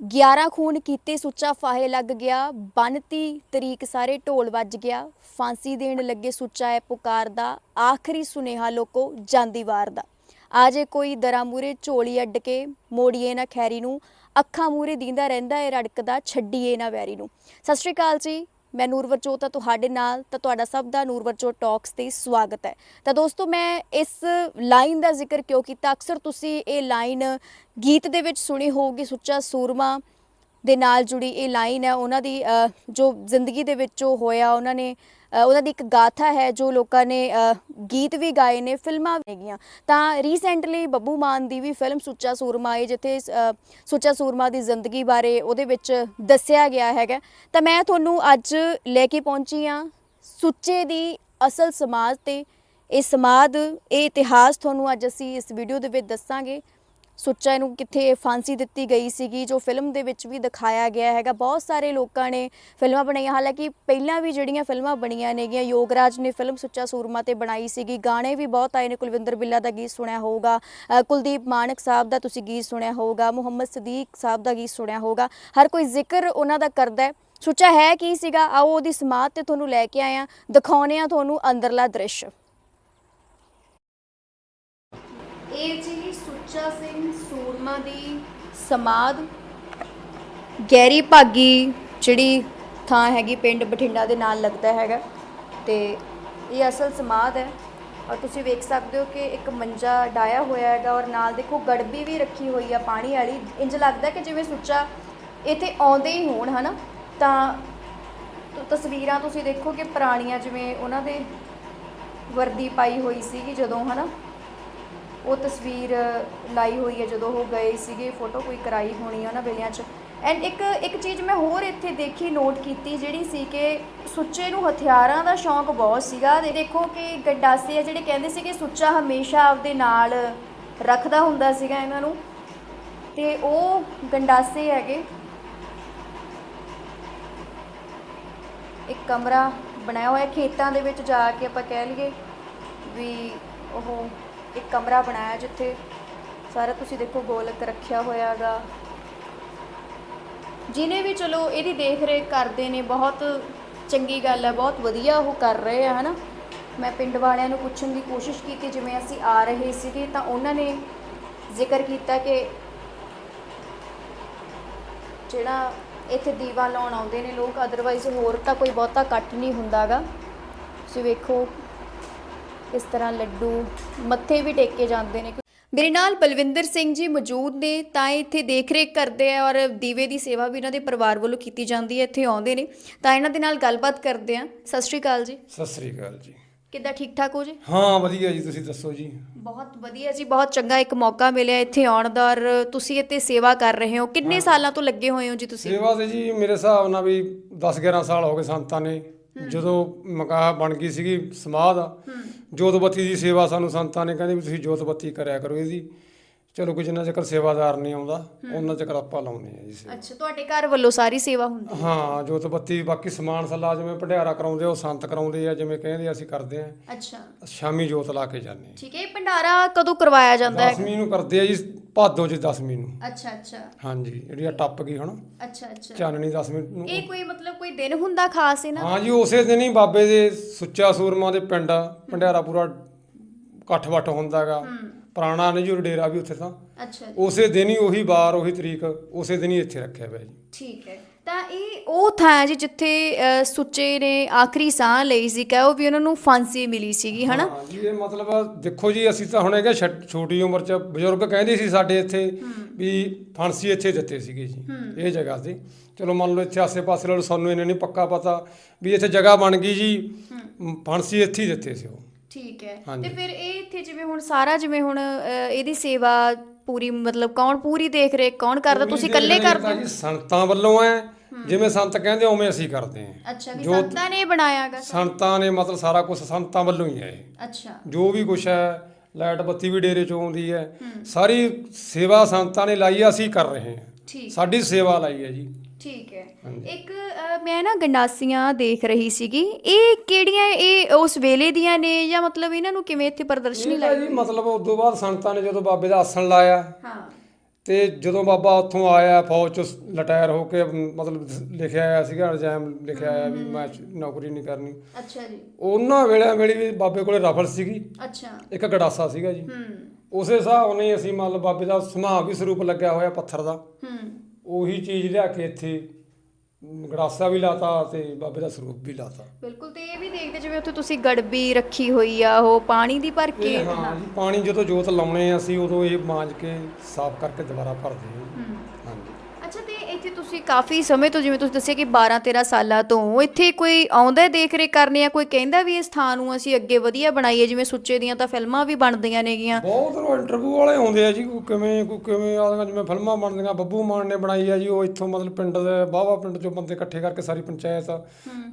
11 ਖੂਨ ਕੀਤੇ, ਸੁੱਚਾ ਫਾਹੇ ਲੱਗ ਗਿਆ 32 ਤਰੀਕ ਸਾਰੇ ਢੋਲ ਵੱਜ ਗਿਆ, ਫਾਂਸੀ ਦੇਣ ਲੱਗੇ ਸੁੱਚਾ ਹੈ ਪੁਕਾਰ ਦਾ, ਆਖਰੀ ਸੁਨੇਹਾ ਲੋਕੋ ਜਾਂਦੀ ਵਾਰ ਦਾ। ਆਜੇ ਕੋਈ ਦਰਾਂ ਮੂਰੇ ਝੋਲੀ ਅੱਡ ਕੇ, ਮੋੜੀਏ ਨਾ ਖੈਰੀ ਨੂੰ, ਅੱਖਾਂ ਮੂਰੇ ਦੀਂਦਾ ਰਹਿੰਦਾ ਏ ਰੜਕਦਾ, ਛੱਡੀਏ ਨਾ ਵੈਰੀ ਨੂੰ। ਸਤਿ ਸ਼੍ਰੀ ਅਕਾਲ ਜੀ ਮੈਂ ਨੂਰਵਰ ਜੋਤ ਆ ਤੁਹਾਡੇ ਨਾਲ, ਤਾਂ ਤੁਹਾਡਾ ਸਭ ਦਾ ਨੂਰਵਰ ਜੋਤ ਟਾਕਸ ਤੇ ਸਵਾਗਤ ਹੈ। ਤਾਂ ਦੋਸਤੋ, ਮੈਂ ਇਸ ਲਾਈਨ ਦਾ ਜ਼ਿਕਰ ਕਿਉਂ ਕੀਤਾ? ਅਕਸਰ ਤੁਸੀਂ ਇਹ ਲਾਈਨ ਗੀਤ ਦੇ ਵਿੱਚ ਸੁਣੀ ਹੋਊਗੀ, ਸੁੱਚਾ ਸੂਰਮਾ ਦੇ ਨਾਲ ਜੁੜੀ ਇਹ ਲਾਈਨ ਹੈ। ਉਹਨਾਂ ਦੀ ਜੋ ਜ਼ਿੰਦਗੀ ਦੇ ਵਿੱਚ ਜੋ ਹੋਇਆ, ਉਹਨਾਂ ਨੇ ਉਹਨਾਂ ਦੀ ਇੱਕ ਗਾਥਾ ਹੈ ਜੋ ਲੋਕਾਂ ਨੇ ਗੀਤ ਵੀ ਗਾਏ ਨੇ, ਫਿਲਮਾਂ ਵੀ ਹੈਗੀਆਂ। ਤਾਂ ਰੀਸੈਂਟਲੀ ਬੱਬੂ ਮਾਨ ਦੀ ਵੀ ਫਿਲਮ ਸੁੱਚਾ ਸੂਰਮਾ ਹੈ ਜਿੱਥੇ ਸੁੱਚਾ ਸੂਰਮਾ ਦੀ ਜ਼ਿੰਦਗੀ ਬਾਰੇ ਉਹਦੇ ਵਿੱਚ ਦੱਸਿਆ ਗਿਆ ਹੈਗਾ। ਤਾਂ ਮੈਂ ਤੁਹਾਨੂੰ ਅੱਜ ਲੈ ਕੇ ਪਹੁੰਚੀ ਹਾਂ ਸੁੱਚੇ ਦੀ ਅਸਲ ਸਮਾਜ ਤੇ। ਇਹ ਸਮਾਦ, ਇਹ ਇਤਿਹਾਸ ਤੁਹਾਨੂੰ ਅੱਜ ਅਸੀਂ ਇਸ ਵੀਡੀਓ ਦੇ ਵਿੱਚ ਦੱਸਾਂਗੇ। ਸੁੱਚਾ ਨੂੰ ਕਿੱਥੇ ਫਾਂਸੀ ਦਿੱਤੀ ਗਈ ਸੀਗੀ, ਜੋ ਫਿਲਮ ਦੇ ਵਿੱਚ ਵੀ ਦਿਖਾਇਆ ਗਿਆ ਹੈਗਾ। ਬਹੁਤ ਸਾਰੇ ਲੋਕਾਂ ਨੇ ਫਿਲਮਾਂ ਬਣਾਈਆਂ, ਹਾਲਾਂਕਿ ਪਹਿਲਾਂ ਵੀ ਜਿਹੜੀਆਂ ਫਿਲਮਾਂ ਬਣੀਆਂ ਨੇਗੀਆਂ, ਯੋਗਰਾਜ ਨੇ ਫਿਲਮ ਸੁੱਚਾ ਸੂਰਮਾ ਤੇ ਬਣਾਈ ਸੀਗੀ। ਗਾਣੇ ਵੀ ਬਹੁਤ ਆਏ ਨੇ, ਕੁਲਵਿੰਦਰ ਬਿੱਲਾ ਦਾ ਗੀਤ ਸੁਣਿਆ ਹੋਊਗਾ ਕੁਲਦੀਪ ਮਾਨਕ ਸਾਹਿਬ ਦਾ ਤੁਸੀਂ ਗੀਤ ਸੁਣਿਆ ਹੋਊਗਾ, ਮੁਹੰਮਦ ਸਦੀਕ ਸਾਹਿਬ ਦਾ ਗੀਤ ਸੁਣਿਆ ਹੋਊਗਾ। ਹਰ ਕੋਈ ਜ਼ਿਕਰ ਉਹਨਾਂ ਦਾ ਕਰਦਾ ਹੈ। ਸੁੱਚਾ ਹੈ ਕੀ ਸੀਗਾ? ਆਓ ਉਹਦੀ ਸਮਾਧ ਤੇ ਤੁਹਾਨੂੰ ਲੈ ਕੇ ਆਏ ਆ ਦਿਖਾਉਨੇ ਆ ਤੁਹਾਨੂੰ ਅੰਦਰਲਾ ਦ੍ਰਿਸ਼। ਇਹ ਜੀ ਸੁੱਚਾ ਸਿੰਘ ਸੂਰਮਾ ਦੀ ਸਮਾਧ, ਗਹਿਰੀ ਭਾਗੀ ਜਿਹੜੀ ਥਾਂ ਹੈਗੀ ਪਿੰਡ ਬਠਿੰਡਾ ਦੇ ਨਾਲ ਲੱਗਦਾ ਹੈਗਾ ਤੇ ਇਹ ਅਸਲ ਸਮਾਧ ਹੈ। ਔਰ ਤੁਸੀਂ ਵੇਖ ਸਕਦੇ ਹੋ ਕਿ ਇੱਕ ਮੰਜਾ ਡਾਇਆ ਹੋਇਆ ਹੈਗਾ ਔਰ ਨਾਲ ਦੇਖੋ ਗੜਬੀ ਵੀ ਰੱਖੀ ਹੋਈ ਆ ਪਾਣੀ ਵਾਲੀ। ਇੰਜ ਲੱਗਦਾ ਕਿ ਜਿਵੇਂ ਸੁੱਚਾ ਇੱਥੇ ਆਉਂਦੇ ਹੀ ਹੋਣ, ਹਨਾ? ਤਾਂ ਤਸਵੀਰਾਂ ਤੁਸੀਂ ਦੇਖੋ ਕਿ ਪੁਰਾਣੀਆਂ ਜਿਵੇਂ ਉਹਨਾਂ ਦੇ ਵਰਦੀ ਪਾਈ ਹੋਈ ਸੀਗੀ ਜਦੋਂ, ਹਨਾ? ਉਹ ਤਸਵੀਰ ਲਾਈ ਹੋਈ ਹੈ ਜਦੋਂ ਉਹ ਗਏ ਸੀਗੇ, ਫੋਟੋ ਕੋਈ ਕਰਾਈ ਹੋਣੀ ਉਹਨਾਂ ਵੇਲਿਆਂ 'ਚ। ਐਂਡ ਇੱਕ ਇੱਕ ਚੀਜ਼ ਮੈਂ ਹੋਰ ਇੱਥੇ ਦੇਖੀ ਨੋਟ ਕੀਤੀ, ਜਿਹੜੀ ਸੀ ਕਿ ਸੁੱਚੇ ਨੂੰ ਹਥਿਆਰਾਂ ਦਾ ਸ਼ੌਂਕ ਬਹੁਤ ਸੀਗਾ। ਤੇ ਦੇਖੋ ਕਿ ਗੰਡਾਸੇ ਆ ਜਿਹੜੇ ਕਹਿੰਦੇ ਸੀ ਕਿ ਸੁੱਚਾ ਹਮੇਸ਼ਾ ਆਪਦੇ ਨਾਲ ਰੱਖਦਾ ਹੁੰਦਾ ਸੀਗਾ ਇਹਨਾਂ ਨੂੰ। ਤੇ ਉਹ ਗੰਡਾਸੇ ਹੈਗੇ। ਇੱਕ ਕਮਰਾ ਬਣਾਇਆ ਹੋਇਆ ਖੇਤਾਂ ਦੇ ਵਿੱਚ ਜਾ ਕੇ ਆਪਾਂ ਕਹਿ ਲਈਏ ਵੀ ਉਹ ਇੱਕ ਕਮਰਾ ਬਣਾਇਆ ਜਿੱਥੇ ਸਾਰਾ ਤੁਸੀਂ ਦੇਖੋ ਗੋਲਕ ਰੱਖਿਆ ਹੋਇਆ ਹੈਗਾ ਜਿਨੇ ਵੀ ਚਲੋ ਇਹਦੀ ਦੇਖ ਰੇਖ ਕਰਦੇ ਨੇ, ਬਹੁਤ ਚੰਗੀ ਗੱਲ ਹੈ, ਬਹੁਤ ਵਧੀਆ ਉਹ ਕਰ ਰਹੇ ਆ, ਹਨਾ। ਮੈਂ ਪਿੰਡ ਵਾਲਿਆਂ ਨੂੰ ਪੁੱਛਣ ਦੀ ਕੋਸ਼ਿਸ਼ ਕੀਤੀ, ਜਿਵੇਂ ਅਸੀਂ ਆ ਰਹੇ ਸੀਗੇ ਤਾਂ ਉਹਨਾਂ ਨੇ ਜ਼ਿਕਰ ਕੀਤਾ ਕਿ ਜਿਹੜਾ ਇੱਥੇ ਦੀਵਾ ਲਾਉਣ ਆਉਂਦੇ ਨੇ ਲੋਕ ਅਦਰਵਾਈਜ਼ ਹੋਰ ਤਾਂ ਕੋਈ ਬਹੁਤਾ ਇਕੱਠ ਨਹੀਂ ਹੁੰਦਾਗਾ। ਤੁਸੀਂ ਵੇਖੋ ਇਸ ਤਰ੍ਹਾਂ ਲੱਡੂ ਮੱਥੇ ਵੀ ਟੇਕੇ ਜਾਂਦੇ ਨੇ। ਮੇਰੇ ਨਾਲ ਬਲਵਿੰਦਰ ਸਿੰਘ ਜੀ ਮੌਜੂਦ ਨੇ ਤਾਂ ਇਹ ਇੱਥੇ ਦੇਖ-ਰੇਖ ਕਰਦੇ ਆ ਔਰ ਦੀਵੇ ਦੀ ਸੇਵਾ ਵੀ ਇਹਨਾਂ ਦੇ ਪਰਿਵਾਰ ਵੱਲੋਂ ਕੀਤੀ ਜਾਂਦੀ ਹੈ ਇੱਥੇ ਆਉਂਦੇ ਨੇ। ਤਾਂ ਇਹਨਾਂ ਦੇ ਨਾਲ ਗੱਲਬਾਤ ਕਰਦੇ ਆ ਸਤਿ ਸ਼੍ਰੀ ਅਕਾਲ ਜੀ। ਸਤਿ ਸ੍ਰੀ ਅਕਾਲ ਜੀ। ਕਿੱਦਾਂ ਠੀਕ ਠਾਕ ਹੋ ਜੀ? ਹਾਂ ਵਧੀਆ ਜੀ ਤੁਸੀਂ ਦੱਸੋ ਜੀ? ਬਹੁਤ ਵਧੀਆ ਜੀ ਬਹੁਤ ਚੰਗਾ ਇੱਕ ਮੌਕਾ ਮਿਲਿਆ ਇੱਥੇ ਆਉਣ ਦਾ ਔਰ ਤੁਸੀਂ ਇੱਥੇ ਸੇਵਾ ਕਰ ਰਹੇ ਹੋ। ਕਿੰਨੇ ਸਾਲਾਂ ਤੋਂ ਲੱਗੇ ਹੋਏ ਹੋ ਜੀ ਤੁਸੀਂ? ਸੇਵਾ ਤੇ ਜੀ ਮੇਰੇ ਹਿਸਾਬ ਨਾਲ ਵੀ 10 11 ਸਾਲ ਹੋ ਗਏ ਸੰਤਾਂ ਨੇ। ਜਦੋਂ ਮਕਾਹ ਬਣ ਗਈ ਸੀਗੀ ਸਮਾਧ ਜੋਤ ਬੱਤੀ ਦੀ ਸੇਵਾ ਸਾਨੂੰ ਸੰਤਾਂ ਨੇ ਕਹਿੰਦੇ ਵੀ ਤੁਸੀਂ ਜੋਤ ਬੱਤੀ ਕਰਿਆ ਕਰੋ ਇਹਦੀ। ਚਲੋ ਕੋਈ ਜਿੰਨਾ ਚਿਰ ਸੇਵਾਦਾਰ ਨਹੀਂ ਆਉਂਦਾ ਉਹਨਾਂ ਚਿਰ ਆਪਾਂ ਲਾਉਨੇ ਆ ਜੀ ਸੇਵਾ। ਅੱਛਾ ਤੁਹਾਡੇ ਘਰ ਵੱਲੋਂ ਸਾਰੀ ਸੇਵਾ ਹੁੰਦੀ ਹਾਂ? ਜੋਤ ਬੱਤੀ ਬਾਕੀ ਸਮਾਨ ਸੱਲਾ ਜਿਵੇਂ ਭੰਡਾਰਾ ਕਰਾਉਂਦੇ ਉਹ ਸੰਤ ਕਰਾਉਂਦੇ ਆ ਜਿਵੇਂ ਕਹਿੰਦੇ ਅਸੀਂ ਕਰਦੇ ਆ ਅੱਛਾ। ਸ਼ਾਮੀ ਜੋਤ ਲਾ ਕੇ ਜਾਂਦੇ ਆ ਠੀਕ ਹੈ ਇਹ ਭੰਡਾਰਾ ਕਦੋਂ ਕਰਵਾਇਆ ਜਾਂਦਾ ਹੈ? ਦਸਵੀਂ ਨੂੰ ਕਰਦੇ ਆ ਜੀ ਭਾਦੋ ਚ ਦਸਵੀਂ ਨੂੰ। ਅੱਛਾ ਅੱਛਾ। ਹਾਂਜੀ ਜਿਹੜੀ ਆ ਟੱਪ ਗਈ ਹੁਣ ਅੱਛਾ ਅੱਛਾ। ਚਾਨਣੀ ਦਸਵੀਂ ਨੂੰ। ਇਹ ਕੋਈ ਮਤਲਬ ਕੋਈ ਦਿਨ ਹੁੰਦਾ ਖਾਸ ਇਹਨਾਂ ਹਾਂ ਜੀ ਉਸੇ ਦਿਨ ਹੀ ਬਾਬੇ ਦੇ ਸੁੱਚਾ ਸੂਰਮਾ ਦੇ ਪਿੰਡ ਭੰਡਾਰਾ ਪੂਰਾ ਇਕੱਠ ਵੱਟ ਹੁੰਦਾਗਾ ਪੁਰਾਣਾ ਨਜੂਰ ਡੇਰਾ ਵੀ ਉੱਥੇ ਤਾਂ। ਅੱਛਾ ਉਸੇ ਦਿਨ ਹੀ ਉਹੀ ਵਾਰ ਉਹੀ ਤਰੀਕ ਉਸੇ ਦਿਨ ਹੀ ਇੱਥੇ ਰੱਖਿਆ ਹੋਇਆ ਜੀ। ਠੀਕ ਹੈ। ਤਾਂ ਇਹ ਉਹ ਥਾਂ ਹੈ ਜੀ ਜਿੱਥੇ ਅ, ਸੁੱਚੇ ਨੇ ਆਖਰੀ ਸਾਹ ਲਈ ਸੀ ਕਹੋ ਵੀ ਉਹਨਾਂ ਨੂੰ ਫਾਂਸੀ ਮਿਲੀ ਸੀਗੀ ਹਨਾ? ਹਾਂ ਜੀ ਇਹ ਮਤਲਬ ਦੇਖੋ ਜੀ ਅਸੀਂ ਤਾਂ ਹੁਣ ਹੈਗਾ ਛ- ਛੋਟੀ ਉਮਰ 'ਚ ਬਜ਼ੁਰਗ ਕਹਿੰਦੇ ਸੀ ਸਾਡੇ ਇੱਥੇ ਵੀ ਫਾਂਸੀ ਇੱਥੇ ਦਿੱਤੇ ਸੀਗੇ ਜੀ ਇਹ ਜਗ੍ਹਾ ਤੇ। ਚਲੋ ਮੰਨ ਲਓ ਇੱਥੇ ਆਸੇ-ਪਾਸੇ ਵਾਲੋ ਸਾਨੂੰ ਇਹਨਾਂ ਨਹੀਂ ਪੱਕਾ ਪਤਾ ਵੀ ਇੱਥੇ ਜਗ੍ਹਾ ਬਣ ਗਈ ਜੀ ਫਾਂਸੀ ਇੱਥੇ ਹੀ ਦਿੱਤੇ ਸੀ ਉਹ। ਠੀਕ ਹੈ। ਹਾਂਜੀ। ਤੇ ਫਿਰ ਇਹ ਇੱਥੇ ਜਿਵੇਂ ਹੁਣ ਸਾਰਾ ਜਿਵੇਂ ਹੁਣ ਅ, ਇਹਦੀ ਸੇਵਾ ਪੂਰੀ ਮਤਲਬ ਕੌਣ ਪੂਰੀ ਦੇਖ ਰੇਖ ਕੌਣ ਕਰਦਾ? ਤੁਸੀਂ ਇਕੱਲੇ ਕਰਦੇ ਹੋ? ਜੀ ਸੰਤਾਂ ਵੱਲੋਂ ਹੈ ਜਿਵੇਂ ਸੰਤ ਕਹਿੰਦੇ ਉਵੇਂ ਅਸੀਂ ਕਰਦੇ ਹਾਂ। ਅੱਛਾ ਵੀ ਜੋ- ਸੰਤਾਂ ਨੇ ਬਣਾਇਆਗਾ ਸੰਤਾਂ ਨੇ ਮਤਲਬ ਸਾਰਾ ਕੁਝ ਸੰਤਾਂ ਵੱਲੋਂ ਹੀ ਹੈ ਇਹ। ਅੱਛਾ। ਜੋ ਵੀ ਕੁਝ ਹੈ ਲਾਈਟ ਬੱਤੀ ਵੀ ਡੇਰੇ ਚੋਂ ਆਉਂਦੀ ਹੈ। ਸਾਰੀ ਸੇਵਾ ਸੰਤਾਂ ਨੇ ਲਾਈ ਹੈ ਅਸੀਂ ਕਰ ਰਹੇ ਹਾਂ। ਠੀਕ। ਸਾਡੀ ਸੇਵਾ ਲਾਈ ਹੈ ਜੀ। ਠੀਕ ਹੈ। ਹਾਂਜੀ। ਇੱਕ ਅ, ਮੈਂ ਨਾ ਗੰਡਾਸੀਆਂ ਦੇਖ ਰਹੀ ਸੀਗੀ। ਇਹ ਕਿਹੜੀਆਂ ਇਹ ਉਸ ਵੇਲੇ ਦੀਆਂ ਨੇ ਜਾਂ ਮਤਲਬ ਇਹਨਾਂ ਨੂੰ ਕਿਵੇਂ ਇੱਥੇ ਪ੍ਰਦਰਸ਼ਨੀ ਇਹ ਤਾਂ ਲਾਈ ਜੀ ਮਤਲਬ ਉਸ ਤੋਂ ਬਾਅਦ ਸੰਤਾਂ ਨੇ ਜਦੋਂ ਬਾਬੇ ਦਾ ਆਸਣ ਲਾਇਆ। ਹਾਂ। ਤੇ ਜਦੋਂ ਬਾਬਾ ਉੱਥੋਂ ਆਇਆ ਫੌਜ ਚ ਰਿਟਾਇਰ ਹੋ ਕੇ ਮਤਲਬ ਲਿਖਿਆ ਆਇਆ ਸੀਗਾ ਰਜਾਇਮ ਲਿਖਿਆ ਆਇਆ ਵੀ ਮੈਂ ਨੌਕਰੀ ਨਹੀਂ ਕਰਨੀ। ਅੱਛਾ ਜੀ। ਉਹਨਾਂ ਵੇਲੇ ਵੇਲੇ ਵੀ ਬਾਬੇ ਕੋਲੇ ਰਫਲ ਸੀਗੀ। ਅੱਛਾ। ਇੱਕ ਗੜਾਸਾ ਸੀਗਾ ਜੀ। ਹੂੰ। ਉਸੇ ਹਿਸਾਬ ਹੀ ਅਸੀਂ ਮੰਨ ਲਓ ਬਾਬੇ ਦਾ ਸੁਭਾਅ ਵੀ ਸਰੂਪ ਲੱਗਿਆ ਹੋਇਆ ਪੱਥਰ ਦਾ। ਹੂੰ। ਉਹੀ ਚੀਜ਼ ਲਿਆ ਕੇ ਇੱਥੇ ਗੜਾਸਾ ਵੀ ਲਾਤਾ ਤੇ ਬਾਬੇ ਦਾ ਸਰੂਪ ਵੀ ਲਾਤਾ। ਬਿਲਕੁਲ ਤੇ ਇਹ ਵੀ ਦੇਖਦੇ ਜਿਵੇਂ ਉੱਥੇ ਤੁਸੀਂ ਗੜਬੀ ਰੱਖੀ ਹੋਈ ਆ ਉਹ ਪਾਣੀ ਦੀ ਭਰ ਕੇ। ਇਹ ਹਾਂ ਜੀ ਪਾਣੀ ਜਦੋਂ ਜੋਤ ਲਾਉਣੇ ਆ ਅਸੀਂ ਉਦੋਂ ਇਹ ਮਾਂਜ ਕੇ ਸਾਫ਼ ਕਰਕੇ ਦੁਬਾਰਾ ਭਰਦੇ ਹਾਂ ਤੁਸੀਂ ਕਾਫੀ ਸਮੇਂ ਤੋਂ ਜਿਵੇਂ ਤੁਸੀਂ ਦੱਸਿਆ ਕਿ 12 13 ਸਾਲਾਂ ਤੋਂ ਇੱਥੇ ਕੋਈ ਆਉਂਦਾ ਦੇਖ ਰੇਖ ਕਰਨੇ ਆ ਕੋਈ ਕਹਿੰਦਾ ਵੀ ਇਸ ਥਾਂ ਨੂੰ ਅਸੀਂ ਅੱਗੇ ਵਧੀਆ ਬਣਾਈਏ? ਜਿਵੇਂ ਸੁੱਚੇ ਦੀਆਂ ਤਾਂ ਫਿਲਮਾਂ ਵੀ ਬਣਦੀਆਂ ਨੇਗੀਆਂ। ਬਹੁਤ ਰੋ ਇੰਟਰਵਿਊ ਵਾਲੇ ਆਉਂਦੇ ਆ ਜੀ ਕੋਈ ਕਿਵੇਂ ਕੋਈ ਕਿਵੇਂ ਆਦੀਆਂ ਜਿਵੇਂ ਫਿਲਮਾਂ ਬਣਦੀਆਂ ਬੱਬੂ ਮਾਨ ਨੇ ਬਣਾਈ ਆ ਜੀ ਉਹ ਇੱਥੋਂ ਮਤਲਬ ਪਿੰਡ ਦੇ ਬਾਵਾ ਪਿੰਡ ਚੋਂ ਬੰਦੇ ਇਕੱਠੇ ਕਰਕੇ ਸਾਰੀ ਪੰਚਾਇਤ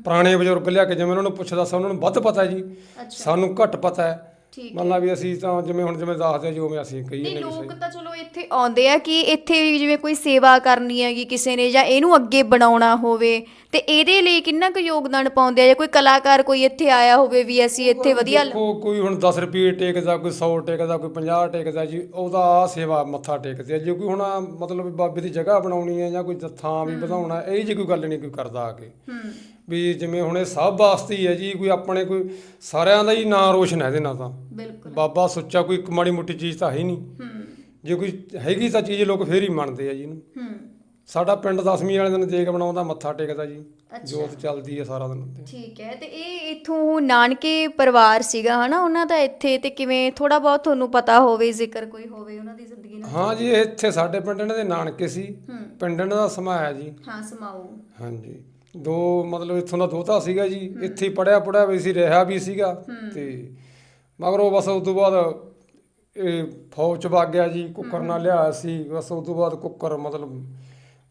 ਪੁਰਾਣੇ ਬਜ਼ੁਰਗ ਲਿਆ ਕੇ ਜਿਵੇਂ ਉਹਨਾਂ ਨੂੰ ਪੁੱਛਦਾ ਸੀ ਉਹਨਾਂ ਨੂੰ ਵੱਧ ਪਤਾ ਜੀ। ਸਾਨੂੰ ਘੱਟ ਪਤਾ ਹੈ। ਠੀਕ ਮੰਨ ਲਾ ਵੀ ਅਸੀਂ ਤਾਂ ਜਿਵੇਂ ਹੁਣ ਜਿਵੇਂ ਦੱਸਦੇ ਆ, ਜੋ ਮੈਂ ਅਸੀਂ ਕਹੀਏ ਨਹੀਂ ਨੇ ਲੋਕ ਤਾਂ ਚਲੋ ਇੱਥੇ ਆਉਂਦੇ ਆ ਕਿ ਇੱਥੇ ਜਿਵੇਂ ਕੋਈ ਸੇਵਾ ਕਰਨੀ ਹੈਗੀ ਕਿਸੇ ਨੇ ਜਾਂ ਇਹਨੂੰ ਅੱਗੇ ਬਣਾਉਣਾ ਹੋਵੇ ਤੇ ਇਹਦੇ ਲਈ ਕਿੰਨਾ ਕੁ ਯੋਗਦਾਨ ਪਾਉਂਦੇ ਆ? ਜਾਂ ਕੋਈ ਕਲਾਕਾਰ ਕੋਈ ਇੱਥੇ ਆਇਆ ਹੋਵੇ ਵੀ ਅਸੀਂ ਇੱਥੇ ਵਧੀਆ ਦੇਖੋ ਕੋਈ ਹੁਣ 10 ਰੁਪਏ ਟੇਕਦਾ ਕੋਈ 100 ਟੇਕਦਾ ਕੋਈ 50 ਟੇਕਦਾ ਜੀ ਉਹਦਾ ਆ ਸੇਵਾ ਮੱਥਾ ਟੇਕਦੇ ਆ। ਜੇ ਕੋਈ ਹੁਣ ਮਤਲਬ ਬਾਬੇ ਦੀ ਜਗ੍ਹਾ ਬਣਾਉਣੀ ਹੈ ਜਾਂ ਕੋਈ ਥਾਂ ਵੀ ਵਧਾਉਣਾ ਇਹ ਜੀ ਕੋਈ ਗੱਲ ਨਹੀਂ ਕੋਈ ਕਰਦਾ ਆ ਕੇ। ਵੀ ਜਿਵੇਂ ਹੁਣ ਇਹ ਸਭ ਵਾਸਤੇ ਹੀ ਹੈ ਜੀ ਕੋਈ ਆਪਣੇ ਕੋਈ ਸਾਰਿਆਂ ਦਾ ਹੀ ਨਾਂ ਰੋਸ਼ਨ ਹੈ ਇਹਦੇ ਨਾਲ ਤਾਂ। ਬਿਲਕੁਲ। ਬਾਬਾ ਸੁੱਚਾ ਕੋਈ ਇੱਕ ਮਾੜੀ ਮੋਟੀ ਚੀਜ਼ ਤਾਂ ਹੈ ਹੀ ਨਹੀਂ। ਜੇ ਕੋਈ ਹੈਗੀ ਤਾਂ ਚੀਜ਼ ਲੋਕ ਫੇਰ ਹੀ ਮੰਨਦੇ ਆ ਜੀ ਇਹਨੂੰ। ਹੂੰ। ਸਾਡਾ ਪਿੰਡ ਦਸਵੀਂ ਵਾਲੇ ਦਿਨ ਦੇਗ ਬਣਾਉਂਦਾ ਮੱਥਾ ਟੇਕਦਾ ਜੀ। ਜੋਤ ਚੱਲਦੀ ਹੈ ਸਾਰਾ ਦਿਨ ਉੱਤੇ। ਠੀਕ ਹੈ ਤੇ ਇਹ ਇਥੋਂ ਨਾਨਕੇ ਪਰਿਵਾਰ ਸੀਗਾ ਹਨਾ? ਉਹਨਾਂ ਦਾ ਇੱਥੇ ਤੇ ਕਿਵੇਂ ਥੋੜਾ ਬਹੁਤ ਤੁਹਾਨੂੰ ਪਤਾ ਹੋਵੇ ਜ਼ਿਕਰ ਕੋਈ ਹੋਵੇ ਉਹਨਾਂ ਦੀ ਜ਼ਿੰਦਗੀ ਨਾਲ ਹਾਂ ਜੀ ਇਹ ਇੱਥੇ ਸਾਡੇ ਪਿੰਡ ਇਹਨਾਂ ਦੇ ਨਾਨਕੇ ਸੀ। ਪਿੰਡ ਇਹਨਾਂ ਦਾ ਸਮਾਇਆ ਜੀ। ਹਾਂ ਸਮਾਓ। ਹਾਂਜੀ। ਦੋ ਮਤਲਬ ਇੱਥੋਂ ਦਾ ਦੋਤਾ ਸੀਗਾ ਜੀ। ਇੱਥੇ ਹੀ ਪੜਿਆ ਪੜਿਆ ਵੀ ਸੀ ਰਿਹਾ ਵੀ ਸੀਗਾ। ਤੇ ਮਗਰੋਂ ਬਸ ਉਸ ਤੋਂ ਬਾਅਦ ਇਹ ਫੌਜ ਚ ਵਗ ਗਿਆ ਜੀ ਕੁੱਕਰ ਨਾਲ ਲਿਆ ਸੀ। ਬਸ ਉਸ ਤੋਂ ਬਾਅਦ ਕੁੱਕਰ ਮਤਲਬ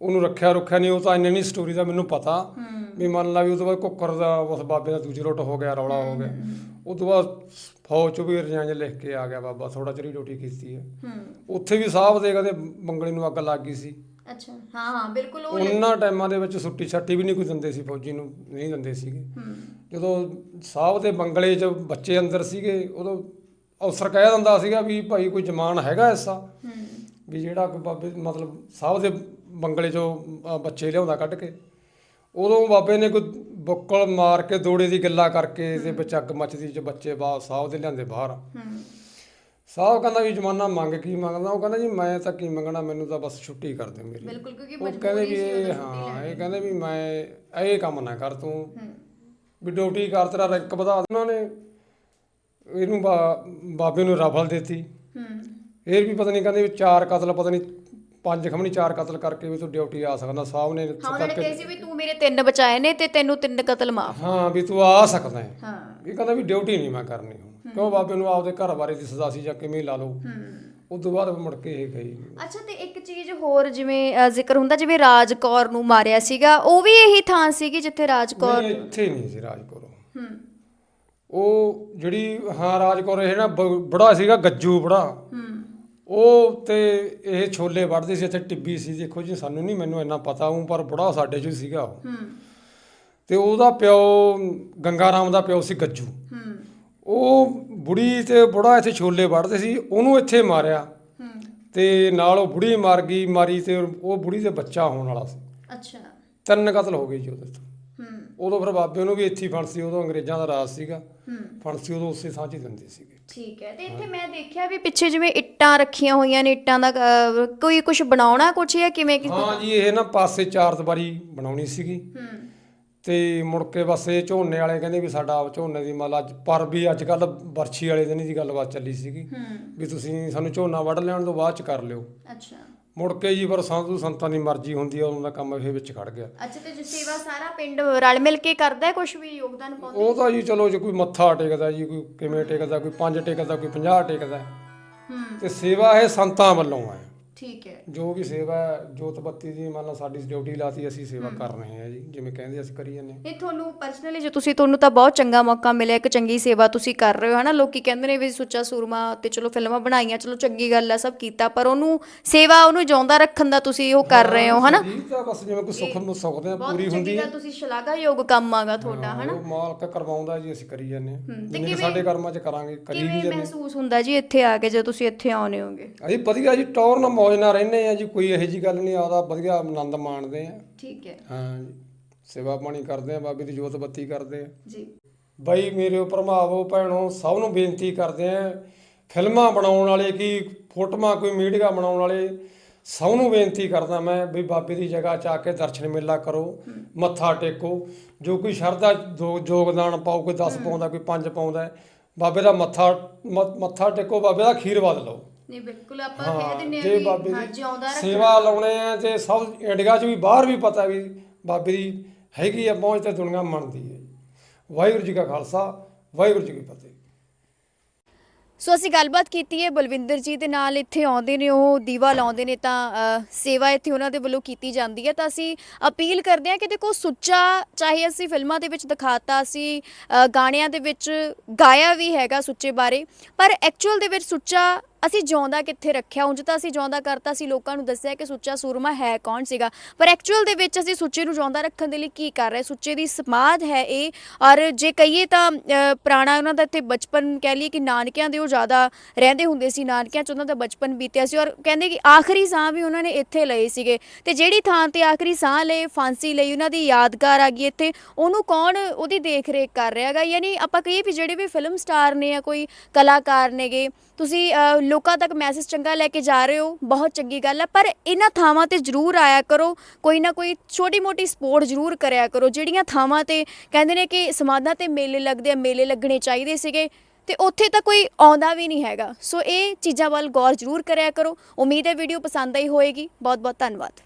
ਉਹਨੂੰ ਰੱਖਿਆ ਰੁੱਖਿਆ ਨਹੀਂ ਉਹ ਤਾਂ ਇੰਨੀ ਨਹੀਂ ਸਟੋਰੀ ਦਾ ਮੈਨੂੰ ਪਤਾ। ਵੀ ਮੰਨ ਲਾ ਵੀ ਉਸ ਤੋਂ ਬਾਅਦ ਕੁੱਕਰ ਦਾ ਬਸ ਬਾਬੇ ਦਾ ਦੂਜੀ ਰੋਟ ਹੋ ਗਿਆ ਰੌਲਾ ਹੋ ਗਿਆ। ਉਸ ਤੋਂ ਬਾਅਦ ਫੌਜ ਚ ਵੀ ਰਜਾਈਆਂ ਲਿਖ ਕੇ ਆ ਗਿਆ ਬਾਬਾ ਥੋੜਾ ਚਿਰ ਡਿਊਟੀ ਕੀਤੀ ਹੈ। ਉੱਥੇ ਵੀ ਸਾਹਿਬ ਦੇ ਕਹਿੰਦੇ ਬੰਗਲੇ ਨੂੰ ਅੱਗ ਲੱਗ ਗਈ ਸੀ। ਅੱਛਾ ਹਾਂ ਹਾਂ ਬਿਲਕੁਲ ਉਹ ਉਹਨਾਂ ਟਾਈਮਾਂ ਦੇ ਵਿੱਚ ਸੁੱਟੀ ਛੱਟੀ ਵੀ ਨਹੀਂ ਕੋਈ ਦਿੰਦੇ ਸੀ ਫੌਜੀ ਨੂੰ ਨਹੀਂ ਦਿੰਦੇ ਸੀਗੇ। ਜਦੋਂ ਸਾਹਿਬ ਦੇ ਬੰਗਲੇ 'ਚ ਬੱਚੇ ਅੰਦਰ ਸੀਗੇ ਉਦੋਂ ਅਫਸਰ ਕਹਿ ਦਿੰਦਾ ਸੀਗਾ ਵੀ ਭਾਈ ਕੋਈ ਜਮਾਨ ਹੈਗਾ ਐਸਾ? ਵੀ ਜਿਹੜਾ ਕੋਈ ਬਾਬੇ ਮਤਲਬ ਸਾਹਿਬ ਦੇ ਬੰਗਲੇ 'ਚੋਂ ਬੱਚੇ ਲਿਆਉਂਦਾ ਕੱਢ ਕੇ। ਉਦੋਂ ਬਾਬੇ ਨੇ ਕੋਈ ਬੁੱਕਲ ਮਾਰ ਕੇ ਦੋੜੇ ਦੀ ਗੱਲਾਂ ਕਰਕੇ ਤੇ ਵਿੱਚ ਅੱਗ ਮੱਚਦੀ ਚ ਬੱਚੇ ਬਾਹਰ ਸਾਹਿਬ ਦੇ ਲਿਆਂਦੇ ਬਾਹਰ। ਹੂੰ। ਸਾਹਿਬ ਕਹਿੰਦਾ ਵੀ ਜਮਾਨਾ ਮੰਗ ਕੀ ਮੰਗਦਾ? ਉਹ ਕਹਿੰਦਾ ਜੀ ਮੈਂ ਤਾਂ ਕੀ ਮੰਗਣਾ? ਮੈਨੂੰ ਤਾਂ ਬਸ ਛੁੱਟੀ ਕਰ ਦਿਓ ਮੇਰੀ। ਬਿਲਕੁਲ ਕਿਉਂਕਿ ਉਹ ਕਹਿੰਦੇ ਵੀ ਮਜਬੂਰੀ ਸੀ ਉਹਦਾ ਹਾਂ ਇਹ ਕਹਿੰਦੇ ਵੀ ਮੈਂ ਇਹ ਕੰਮ ਨਾ ਕਰ ਤੂੰ। ਵੀ ਡਿਊਟੀ ਕਰ ਤੇਰਾ ਰੈਂਕ ਵਧਾ ਦੇ। ਉਹਨਾਂ ਨੇ ਇਹਨੂੰ ਬਾਬੇ ਨੂੰ ਰਫਲ ਦਿੱਤੀ। ਹੂੰ। ਇਹ ਵੀ ਪਤਾ ਨਹੀਂ ਕਹਿੰਦੇ ਵੀ ਚਾਰ ਕਤਲ ਪਤਾ ਨਹੀਂ ਪੰਜ ਖਮਣੀ ਚਾਰ ਕਤਲ ਕਰਕੇ ਵੀ ਤੂੰ ਡਿਊਟੀ ਆ ਸਕਦਾ ਸਾਹਿਬ ਨੇ ਹਾਂ ਉਹਨਾਂ ਨੇ ਕਿਹਾ ਸੀ ਵੀ ਤੂੰ ਮੇਰੇ ਤਿੰਨ ਬਚਾਏ ਨੇ ਤੇ ਤੈਨੂੰ ਤਿੰਨ ਕਤਲ ਮਾਫ। ਹਾਂ ਵੀ ਤੂੰ ਆ ਸਕਦਾ ਹੈ। ਹਾਂ। ਇਹ ਕਹਿੰਦਾ ਵੀ ਡਿਊਟੀ ਨਹੀਂ ਮੈਂ ਕਰਨੀ ਹੁਣ। ਕਿਉਂ ਬਾਬੇ ਨੂੰ ਆਪਦੇ ਘਰ ਬਾਰੇ ਦੀ ਸਜ਼ਾ ਸੀ ਜਾਂ ਕਿਵੇਂ ਲਾ ਲਓ। ਹੂੰ। ਉਸ ਤੋਂ ਬਾਅਦ ਮੁੜ ਕੇ ਇਹ ਗਈ। ਅੱਛਾ ਤੇ ਇੱਕ ਚੀਜ਼ ਹੋਰ ਜਿਵੇਂ ਅ, ਜ਼ਿਕਰ ਹੁੰਦਾ ਜਿਵੇਂ ਰਾਜ ਕੌਰ ਨੂੰ ਮਾਰਿਆ ਸੀਗਾ ਉਹ ਵੀ ਇਹੀ ਥਾਂ ਸੀਗੀ ਜਿੱਥੇ ਰਾਜ ਕੌਰ ਨਹੀਂ ਇੱਥੇ ਨਹੀਂ ਸੀ ਰਾਜਕੌਰ ਹੂੰ। ਉਹ ਜਿਹੜੀ ਹਾਂ ਰਾਜਕੌਰ ਇਹ ਨਾ ਬ- ਬੜਾ ਸੀਗਾ ਗੱਜੂ ਬੜਾ। ਹੂੰ। ਉਹ ਤੇ ਇਹ ਛੋਲੇ ਵੜਦੇ ਸੀ ਇੱਥੇ ਟਿੱਬੀ ਸੀ। ਦੇਖੋ ਜੀ ਸਾਨੂੰ ਨਹੀਂ ਮੈਨੂੰ ਇੰਨਾ ਪਤਾ ਹੂੰ ਪਰ ਬੜਾ ਸਾਡੇ ਚ ਸੀਗਾ ਉਹ। ਹੂੰ। ਤੇ ਉਹਦਾ ਪਿਓ ਗੰਗਾ ਰਾਮ ਦਾ ਪਿਓ ਸੀ ਗੱਜੂ। ਹੂੰ। ਉਹ ਬੁੜੀ ਤੇ ਬੁੜਾ ਇੱਥੇ ਛੋਲੇ ਵੜਦੇ ਸੀ ਉਹਨੂੰ ਇੱਥੇ ਮਾਰਿਆ। ਤੇ ਨਾਲ ਉਹ ਬੁੜੀ ਮਰ ਗਈ ਮਾਰੀ ਤੇ ਉਹ ਬੁੜੀ ਦੇ ਬੱਚਾ ਹੋਣ ਵਾਲਾ ਸੀ। ਅੱਛਾ। ਤਿੰਨ ਕਤਲ ਹੋ ਗਏ ਜੀ ਉਹਦੇ ਤੋਂ। ਹੂੰ। ਉਦੋਂ ਫਿਰ ਬਾਬੇ ਨੂੰ ਵੀ ਇੱਥੇ ਫਾਂਸੀ ਉਦੋਂ ਅੰਗਰੇਜ਼ਾਂ ਦਾ ਰਾਜ ਸੀਗਾ। ਹੂੰ। ਫਾਂਸੀ ਉਦੋਂ ਉਸੇ ਹੀ ਦਿੰਦੇ ਸੀਗੇ। ਠੀਕ ਹੈ ਤੇ ਇੱਥੇ ਮੈਂ ਦੇਖਿਆ ਵੀ ਪਿੱਛੇ ਜਿਵੇਂ ਇੱਟਾਂ ਰੱਖੀਆਂ ਹੋਈਆਂ ਨੇ ਇੱਟਾਂ ਦਾ ਕੋਈ ਕੁਝ ਬਣਾਉਣਾ ਕੁਛ ਜਾਂ ਕਿਵੇਂ ਕਿ ਹਾਂ ਜੀ ਇਹ ਨਾ ਪਾਸੇ ਚਾਰ ਦੀਵਾਰੀ ਬਣਾਉਣੀ ਸੀਗੀ। ਹੂੰ। ਤੇ ਮੁੜ ਕੇ ਬਸ ਇਹ ਝੋਨੇ ਵਾਲੇ ਕਹਿੰਦੇ ਵੀ ਸਾਡਾ ਝੋਨੇ ਦੀ ਮੱਲ ਅੱਜ ਪਰ ਵੀ ਅੱਜ ਕੱਲ ਵਰਛੀ ਵਾਲੇ ਦਿਨ ਦੀ ਗੱਲਬਾਤ ਚੱਲੀ ਸੀਗੀ। ਹੂੰ। ਵੀ ਤੁਸੀਂ ਸਾਨੂੰ ਝੋਨਾ ਵੱਢ ਲੈਣ ਤੋਂ ਬਾਅਦ ਚ ਕਰ ਲਿਓ। ਅੱਛਾ। ਮੁੜ ਕੇ ਜੀ ਪਰ ਸੰਤੂ ਸੰਤਾਂ ਦੀ ਮਰਜ਼ੀ ਹੁੰਦੀ ਆ ਉਹਨਾਂ ਦਾ ਕੰਮ ਇਹ ਵਿੱਚ ਖੜ ਗਿਆ। ਅੱਛਾ ਤੇ ਜੇ ਸੇਵਾ ਸਾਰਾ ਪਿੰਡ ਰਲ ਮਿਲ ਕੇ ਕਰਦਾ ਹੈ ਕੁਝ ਵੀ ਯੋਗਦਾਨ ਪਾਉਂਦਾ ਉਹ ਤਾਂ ਜੀ ਚਲੋ ਜੇ ਕੋਈ ਮੱਥਾ ਟੇਕਦਾ ਜੀ ਕੋਈ ਕਿਵੇਂ ਟੇਕਦਾ ਕੋਈ ਪੰਜ ਟੇਕਦਾ ਕੋਈ 50 ਟੇਕਦਾ। ਹੂੰ। ਤੇ ਸੇਵਾ ਇਹ ਸੰਤਾਂ ਵੱਲੋਂ ਆ। ਠੀਕ ਹੈ। ਜੋ ਵੀ ਸੇਵਾ ਹੈ, ਜੋਤ ਬੱਤੀ ਦੀ ਮੰਨ ਲਓ ਸਾਡੀ ਡਿਊਟੀ ਲਾਤੀ ਅਸੀਂ ਸੇਵਾ ਕਰ ਰਹੇ ਹਾਂ ਜੀ ਜਿਵੇਂ ਕਹਿੰਦੇ ਅਸੀਂ ਕਰੀ ਜਾਂਦੇ ਹਾਂ। ਇਹ ਤੁਹਾਨੂੰ ਪਰਸਨਲੀ ਜੇ ਤੁਸੀਂ ਤੁਹਾਨੂੰ ਤਾਂ ਬਹੁਤ ਚੰਗਾ ਮੌਕਾ ਮਿਲਿਆ ਇੱਕ ਚੰਗੀ ਸੇਵਾ ਤੁਸੀਂ ਕਰ ਰਹੇ ਹੋ ਹਨਾ? ਲੋਕੀ ਕਹਿੰਦੇ ਨੇ ਵੀ ਸੁੱਚਾ ਸੂਰਮਾ ਤੇ ਚਲੋ ਫਿਲਮਾਂ ਬਣਾਈਆਂ ਚਲੋ ਚੰਗੀ ਗੱਲ ਆ ਸਭ ਕੀਤਾ ਪਰ ਉਹਨੂੰ ਸੇਵਾ ਉਹਨੂੰ ਜਿਉਂਦਾ ਰੱਖਣ ਦਾ ਤੁਸੀਂ ਉਹ ਕਰ ਰਹੇ ਹੋ ਹਨਾ? ਜੀ ਤਾਂ ਬਸ ਜਿਵੇਂ ਕੋਈ ਸੁੱਖ ਨੂੰ ਸੁਖਦੇ ਆ ਬਹੁਤ ਪੂਰੀ ਚੰਗੀ ਹੁੰਦੀ ਹੈ। ਗੱਲ ਤੁਸੀਂ ਸ਼ਲਾਘਾਯੋਗ ਕੰਮ ਆਗਾ ਤੁਹਾਡਾ ਹਨਾ? ਉਹ ਮਾਲਕ ਕਰਵਾਉਂਦਾ ਜੀ ਅਸੀਂ ਕਰੀ ਜਾਂਦੇ ਹਾਂ। ਤੇ ਜਿੰਨੇ ਕੁ ਕਿਵੇਂ- ਸਾਡੇ ਕਰਮਾਂ 'ਚ ਕਰਾਂਗੇ ਕਰੀ ਵੀ ਕਿਵੇਂ ਜਾਂਦੇ ਮਹਿਸੂਸ ਹੁੰਦਾ ਜੀ ਇੱਥੇ ਆ ਕੇ ਜਦੋਂ ਤੁਸੀਂ ਇੱਥੇ ਆਉਨੇ ਹੋਗੇ? ਅਸੀਂ ਵਧੀਆ ਜੀ ਟੌਰ ਮੌਜ ਮੌਜ ਨਾਲ ਰਹਿੰਦੇ ਆ ਜੀ ਕੋਈ ਇਹੋ ਜੀ ਗੱਲ ਨਹੀਂ ਆਦਾ ਵਧੀਆ ਆਨੰਦ ਮਾਣਦੇ ਆ। ਠੀਕ ਹੈ। ਹਾਂ ਜੀ ਸੇਵਾ ਪਾਣੀ ਕਰਦੇ ਆ ਬਾਬੇ ਦੀ ਜੋਤ ਬੱਤੀ ਕਰਦੇ ਆ। ਜੀ। ਬਾਈ ਮੇਰੇ ਭਰਮਾਵੋ ਭੈਣੋ ਸਭ ਨੂੰ ਬੇਨਤੀ ਕਰਦੇ ਆ ਫਿਲਮਾਂ ਬਣਾਉਣ ਵਾਲੇ ਕੀ ਫੋਟੋਆਂ ਕੋਈ ਮੀਡੀਆ ਬਣਾਉਣ ਵਾਲੇ ਸਭ ਨੂੰ ਬੇਨਤੀ ਕਰਦਾ ਮੈਂ ਵੀ ਬਾਬੇ ਦੀ ਜਗ੍ਹਾ 'ਚ ਆ ਕੇ ਦਰਸ਼ਨ ਮੇਲਾ ਕਰੋ ਮੱਥਾ ਟੇਕੋ। ਜੋ ਕੋਈ ਸ਼ਰਧਾ ਜੋ- ਯੋਗਦਾਨ ਪਾਓ ਕੋਈ 10 ਪਾਉਂਦਾ ਕੋਈ 5 ਪਾਉਂਦਾ ਹੈ, ਬਾਬੇ ਦਾ ਮੱਥਾ ਮ- ਮੱਥਾ ਟੇਕੋ ਬਾਬੇ ਦਾ ਆਸ਼ੀਰਵਾਦ ਲਓ। ਨਹੀਂ ਬਿਲਕੁਲ ਆਪਾਂ ਹਾਂ ਜੇ ਬਾਬੇ ਹਾਂ ਦੀ ਜਿਉਂਦਾ ਰੱਖਣਾ। ਸੇਵਾ ਲਾਉਣੇ ਆ ਤੇ ਸਭ ਇੰਡੀਆ 'ਚ ਵੀ ਬਾਹਰ ਵੀ ਪਤਾ ਵੀ ਬਾਬੇ ਦੀ ਹੈਗੀ ਆ ਪਹੁੰਚ ਤੇ ਦੁਨੀਆ ਮੰਨਦੀ ਹੈ। ਵਾਹਿਗੁਰੂ ਜੀ ਕਾ ਖਾਲਸਾ ਵਾਹਿਗੁਰੂ ਜੀ ਕੀ ਫਤਿਹ। ਸੋ ਅਸੀਂ ਗੱਲਬਾਤ ਕੀਤੀ ਹੈ ਬਲਵਿੰਦਰ ਜੀ ਦੇ ਨਾਲ ਇੱਥੇ ਆਉਂਦੇ ਨੇ ਉਹ ਦੀਵਾ ਲਾਉਂਦੇ ਨੇ ਤਾਂ ਸੇਵਾ ਇੱਥੇ ਉਹਨਾਂ ਦੇ ਵੱਲੋਂ ਕੀਤੀ ਜਾਂਦੀ ਹੈ। ਤਾਂ ਅਸੀਂ ਅਪੀਲ ਕਰਦੇ ਹਾਂ ਕਿ ਦੇਖੋ ਸੁੱਚਾ ਚਾਹੇ ਅਸੀਂ ਫਿਲਮਾਂ ਦੇ ਵਿੱਚ ਦਿਖਾਤਾ ਅਸੀਂ ਗਾਣਿਆਂ ਦੇ ਵਿੱਚ ਗਾਇਆ ਵੀ ਹੈਗਾ ਸੁੱਚੇ ਬਾਰੇ ਪਰ ਐਕਚੁਅਲ ਦੇ ਵਿੱਚ ਸੁੱਚਾ ਅਸੀਂ ਜਿਉਂਦਾ ਕਿੱਥੇ ਰੱਖਿਆ? ਉਂਝ ਤਾਂ ਅਸੀਂ ਜਿਉਂਦਾ ਕਰਤਾ ਸੀ, ਲੋਕਾਂ ਨੂੰ ਦੱਸਿਆ ਕਿ ਸੁੱਚਾ ਸੂਰਮਾ ਹੈ ਕੌਣ ਸੀਗਾ? ਪਰ ਐਕਚੁਅਲ ਦੇ ਵਿੱਚ ਅਸੀਂ ਸੁੱਚੇ ਨੂੰ ਜਿਉਂਦਾ ਰੱਖਣ ਦੇ ਲਈ ਕੀ ਕਰ ਰਹੇ? ਸੁੱਚੇ ਦੀ ਸਮਾਧ ਹੈ ਇਹ, ਔਰ ਜੇ ਕਹੀਏ ਤਾਂ ਪੁਰਾਣਾ ਉਹਨਾਂ ਦਾ ਇੱਥੇ ਬਚਪਨ ਕਹਿ ਲਈਏ ਕਿ ਨਾਨਕਿਆਂ ਦੇ ਉਹ ਜ਼ਿਆਦਾ ਰਹਿੰਦੇ ਹੁੰਦੇ ਸੀ, ਨਾਨਕਿਆਂ 'ਚ ਉਹਨਾਂ ਦਾ ਬਚਪਨ ਬੀਤਿਆ ਸੀ, ਔਰ ਕਹਿੰਦੇ ਕਿ ਆਖਰੀ ਸਾਹ ਵੀ ਉਹਨਾਂ ਨੇ ਇੱਥੇ ਲਏ ਸੀਗੇ। ਤੇ ਜਿਹੜੀ ਥਾਂ ਤੇ ਆਖਰੀ ਸਾਹ ਲਏ, ਫਾਂਸੀ ਲਈ ਉਹਨਾਂ ਦੀ ਯਾਦਗਾਰ ਆ ਗਈ ਇੱਥੇ, ਉਹਨੂੰ ਕੌਣ ਉਹਦੀ ਦੇਖ ਰੇਖ ਕਰ ਰਿਹਾ ਹੈਗਾ? ਯਾਨੀ ਆਪਾਂ ਕਹੀਏ ਵੀ ਜਿਹੜੇ ਵੀ ਫਿਲਮ ਸਟਾਰ ਨੇ ਜਾਂ ਕੋਈ ਕਲਾਕਾਰ ਨੇਗੇ, ਤੁਸੀਂ ਲੋਕਾਂ ਤੱਕ ਮੈਸੇਜ ਚੰਗਾ ਲੈ ਕੇ ਜਾ ਰਹੇ ਹੋ, ਬਹੁਤ ਚੰਗੀ ਗੱਲ ਹੈ ਪਰ ਇਹਨਾਂ ਥਾਵਾਂ ਤੇ ਜ਼ਰੂਰ ਆਇਆ ਕਰੋ, ਕੋਈ ਨਾ ਕੋਈ ਛੋਟੀ ਮੋਟੀ ਸਪੋਰਟ ਜ਼ਰੂਰ ਕਰਿਆ ਕਰੋ, ਜਿਹੜੀਆਂ ਥਾਵਾਂ ਤੇ ਕਹਿੰਦੇ ਨੇ ਕਿ ਸਮਾਧਾਂ ਤੇ ਮੇਲੇ ਲੱਗਦੇ ਆ, ਮੇਲੇ ਲੱਗਣੇ ਚਾਹੀਦੇ ਸੀਗੇ, ਤੇ ਉੱਥੇ ਤਾਂ ਕੋਈ ਆਉਂਦਾ ਵੀ ਨਹੀਂ ਹੈਗਾ। ਸੋ ਇਹ ਚੀਜ਼ਾਂ ਵੱਲ ਗੌਰ ਜ਼ਰੂਰ ਕਰਿਆ ਕਰੋ, ਉਮੀਦ ਹੈ ਵੀਡੀਓ ਪਸੰਦ ਆਈ ਹੋਏਗੀ ਬਹੁਤ ਬਹੁਤ ਧੰਨਵਾਦ।